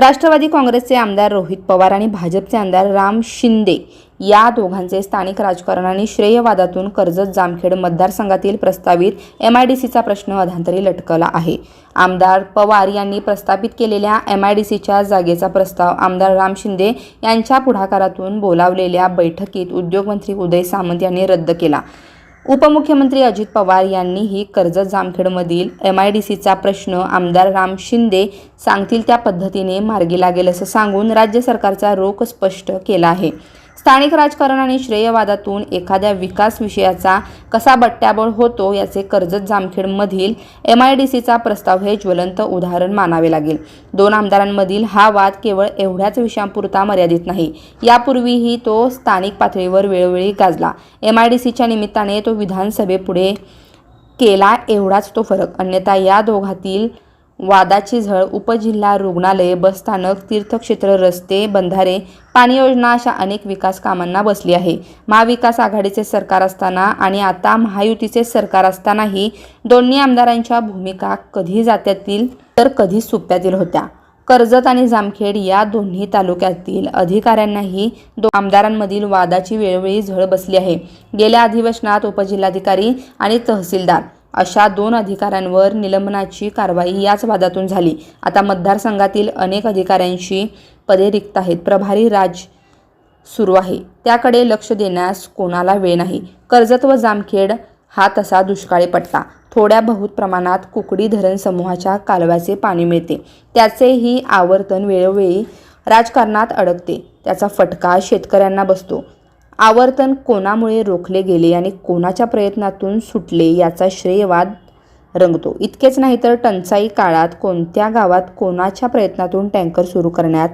राष्ट्रवादी काँग्रेसचे आमदार रोहित पवार आणि भाजपचे आमदार राम शिंदे या दोघांचे स्थानिक राजकारण आणि श्रेयवादातून कर्जत जामखेड मतदारसंघातील प्रस्तावित एम आय डी सीचा प्रश्न अधांतरी लटकला आहे. आमदार पवार यांनी प्रस्थापित केलेल्या एम आय डी सीच्या जागेचा प्रस्ताव आमदार राम शिंदे यांच्या पुढाकारातून बोलावलेल्या बैठकीत उद्योगमंत्री उदय सामंत यांनी रद्द केला. उपमुख्यमंत्री अजित पवार यांनीही कर्जत जामखेडमधील एम आय डी सीचा प्रश्न आमदार राम शिंदे सांगतील त्या पद्धतीने मार्गी लागेल असं सांगून राज्य सरकारचा रोख स्पष्ट केला आहे. स्थानिक राजकारण आणि श्रेयवादातून एखाद्या विकास विषयाचा कसा बट्ट्याबळ होतो याचे कर्जत जामखेडमधील एम आय डी सीचा प्रस्ताव हे ज्वलंत उदाहरण मानावे लागेल. दोन आमदारांमधील हा वाद केवळ एवढ्याच विषयांपुरता मर्यादित नाही. यापूर्वीही तो स्थानिक पातळीवर वेळोवेळी गाजला. एम आय डी सीच्या निमित्ताने तो विधानसभेपुढे केला एवढाच तो फरक. अन्यथा या दोघातील वादाची झळ उपजिल्हा रुग्णालये बसस्थानक तीर्थक्षेत्र रस्ते बंधारे पाणी योजना अशा अनेक विकास कामांना बसली आहे. महाविकास आघाडीचे सरकार असताना आणि आता महायुतीचे सरकार असतानाही दोन्ही आमदारांच्या भूमिका कधी जात्यातील तर कधी सोप्यातील होत्या. कर्जत आणि जामखेड या दोन्ही तालुक्यातील अधिकाऱ्यांनाही दो आमदारांमधील वादाची वेळोवेळी झळ बसली आहे. गेल्या अधिवेशनात उपजिल्हाधिकारी आणि तहसीलदार अशा दोन अधिकाऱ्यांवर निलंबनाची कारवाई याच वादातून झाली. आता मतदारसंघातील अनेक अधिकाऱ्यांची पदे रिक्त आहेत. प्रभारी राज सुरू आहे. त्याकडे लक्ष देण्यास कोणाला वेळ नाही. कर्जत व जामखेड हा तसा दुष्काळी पट्टा. थोड्या बहुत प्रमाणात कुकडी धरण समूहाच्या कालव्याचे पाणी मिळते. त्याचेही आवर्तन वेळोवेळी राजकारणात अडकते. त्याचा फटका शेतकऱ्यांना बसतो. आवर्तन कोणामुळे रोखले गेले आणि कोणाच्या प्रयत्नातून सुटले याचा श्रेयवाद रंगतो. इतकेच नाही तर टंचाई काळात कोणत्या गावात कोणाच्या प्रयत्नातून टँकर सुरू करण्यात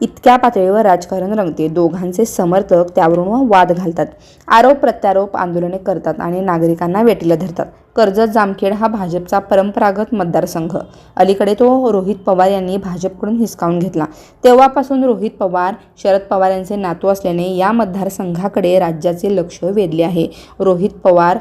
इतक्या पातळीवर राजकारण रंगते. दोघांचे समर्थक त्यावरून वाद घालतात. आरोप प्रत्यारोप आंदोलने करतात आणि नागरिकांना वेटीला धरतात. कर्जत जामखेड हा भाजपचा परंपरागत मतदारसंघ. अलीकडे तो रोहित पवार यांनी भाजपकडून हिसकावून घेतला. तेव्हापासून रोहित पवार शरद पवार यांचे नातू असल्याने या मतदारसंघाकडे राज्याचे लक्ष वेधले आहे. रोहित पवार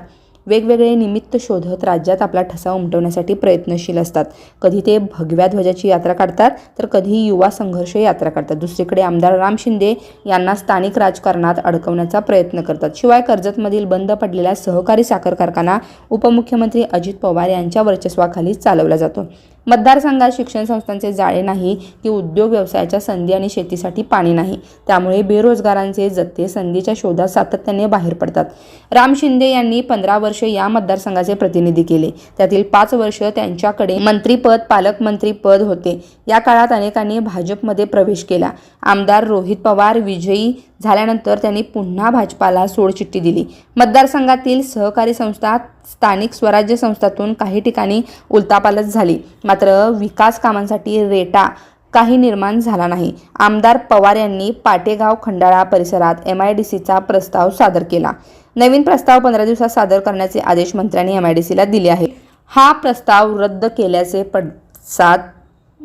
वेगवेगळे निमित्त शोधत राज्यात आपला ठसा उमटवण्यासाठी प्रयत्नशील असतात. कधी ते भगव्या ध्वजाची यात्रा काढतात तर कधी युवा संघर्ष यात्रा काढतात. दुसरीकडे आमदार राम शिंदे यांना स्थानिक राजकारणात अडकवण्याचा प्रयत्न करतात. शिवाय कर्जतमधील बंद पडलेला सहकारी साखर कारखाना उपमुख्यमंत्री अजित पवार यांच्या वर्चस्वाखाली चालवला जातो. मतदारसंघात शिक्षण संस्थांचे जाळे नाही की उद्योग व्यवसायाच्या संधी आणि शेतीसाठी पाणी नाही. त्यामुळे बेरोजगारांचे जत्ते संधीच्या शोधात सातत्याने बाहेर पडतात. राम शिंदे यांनी पंधरा वर्ष या मतदारसंघाचे प्रतिनिधी केले. त्यातील पाच वर्ष त्यांच्याकडे मंत्रीपद पालकमंत्रीपद होते. या काळात अनेकांनी भाजपमध्ये प्रवेश केला. आमदार रोहित पवार विजयी झाल्यानंतर त्यांनी पुन्हा भाजपाला सोडचिठ्ठी दिली. मतदारसंघातील सहकारी संस्था स्थानिक स्वराज्य संस्थातून काही ठिकाणी उलतापालत झाली. मात्र विकास कामांसाठी रेटा काही निर्माण झाला नाही. आमदार पवार यांनी पाटेगाव खंडाळा परिसरात एम आय डी सीचा प्रस्ताव सादर केला. नवीन प्रस्ताव पंधरा दिवसात सादर करण्याचे आदेश मंत्र्यांनी एम आय डी सीला दिले आहे हा प्रस्ताव रद्द केल्याचे पडसाद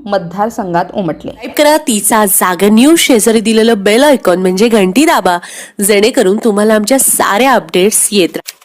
मतदारसंघात उमटले. टाईप करा तिचा जागा न्यूज शेजारी दिलेलं बेल आयकॉन म्हणजे घंटी दाबा. जेणेकरून तुम्हाला आमच्या साऱ्या अपडेट्स येत राहतील